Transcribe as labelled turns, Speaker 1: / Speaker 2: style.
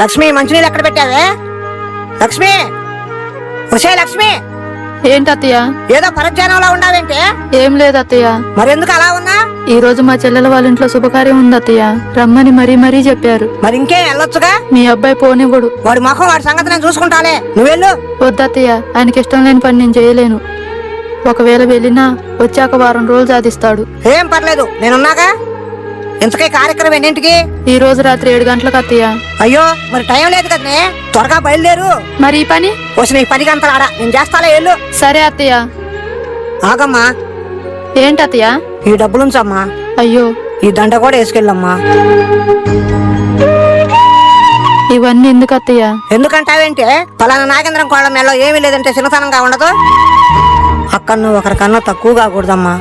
Speaker 1: లక్ష్మి మంచినీళ్ళు ఎక్కడ పెట్టావే? లక్ష్మి! ఒసే లక్ష్మి!
Speaker 2: ఏంటి అత్తయ్య?
Speaker 1: ఏదో పరధ్యానంలో ఉన్నావేంటి?
Speaker 2: ఏం లేదు అత్తయ్య.
Speaker 1: మరెందుకు అలా ఉన్నా?
Speaker 2: ఈ రోజు మా చెల్లెల వాళ్ళ ఇంట్లో శుభకార్యం ఉంది అత్తయ్య. రమ్మని మరీ మరీ చెప్పారు.
Speaker 1: మరి ఇంకేం వెళ్ళొచ్చుగా?
Speaker 2: మీ అబ్బాయి పోనివ్వడు.
Speaker 1: వాడి ముఖం వాడి సంగతి నేను చూసుకుంటాలే. నువ్వెళ్ళు
Speaker 2: వద్దత్తయ్య ఆయనకి ఇష్టం లేని పని నేను చేయలేను. ఒకవేళ వెళ్ళినా వచ్చాక వారం రోజులు సాధిస్తాడు.
Speaker 1: ఏం పర్లేదు. నేనున్నాగా? ఇంతకీ కార్యక్రమం ఎన్నింటికి?
Speaker 2: ఈ రోజు రాత్రి ఏడు గంటలకు అత్తయ్య.
Speaker 1: అయ్యో మరి టైం లేదు కదనే. త్వరగా బయలుదేరు.
Speaker 2: మరి ఈ పని?
Speaker 1: వచ్చి నీకు పది గంటలు ఆడ. నేను చేస్తాలే వెళ్ళు.
Speaker 2: సరే అత్తయ్య.
Speaker 1: ఆగమ్మా.
Speaker 2: ఏంటి అత్తయ్య?
Speaker 1: ఈ డబ్బులుంచమ్మా
Speaker 2: అయ్యో.
Speaker 1: ఈ దండ కూడా వేసుకెళ్ళమ్మా.
Speaker 2: ఇవన్నీ ఎందుకు అత్తయ్య?
Speaker 1: ఎందుకంటావేంటే పలానా నాగేంద్రం కోళ్ళ నెలలో ఏమీ లేదంటే చిన్నతనంగా ఉండదు. అక్కడ నువ్వు ఒకరికన్నా తక్కువ కాకూడదమ్మా